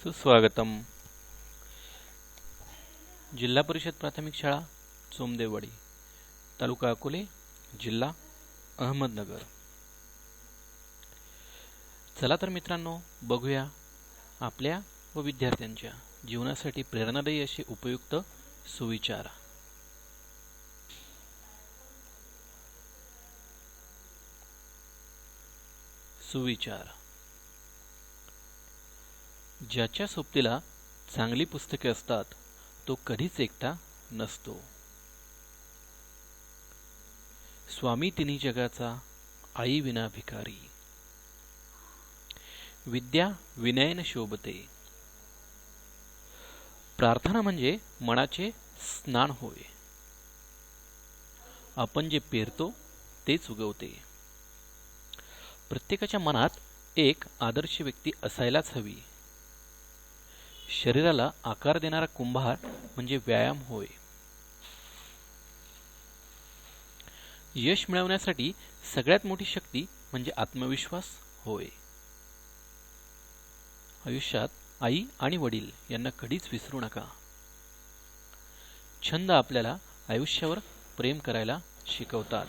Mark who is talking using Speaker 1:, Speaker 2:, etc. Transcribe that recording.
Speaker 1: सुस्वागतम. जिल्हा परिषद प्राथमिक शाळा चोमदेववाडी तालुका अकोले जिल्हा अहमदनगर. चला तर मित्रांनो बघूया आपल्या व विद्यार्थ्यांच्या जीवनासाठी प्रेरणादायी असे उपयुक्त सुविचार. सुविचार. ज्याच्या सोबतीला चांगली पुस्तके असतात तो कधीच एकटा नसतो. स्वामी तिन्ही जगाचा आई विना भिकारी. विद्या विनयन शोभते. प्रार्थना म्हणजे मनाचे स्नान होय. आपण जे पेरतो तेच उगवते. प्रत्येकाच्या मनात एक आदर्श व्यक्ती असायलाच हवी. शरीराला आकार देणारा कुंभार म्हणजे व्यायाम होय. यश मिळवण्यासाठी सगळ्यात मोठी शक्ती म्हणजे आत्मविश्वास होय. आयुष्यात आई आणि वडील यांना कधीच विसरू नका. छंद आपल्याला आयुष्यावर प्रेम करायला शिकवतात.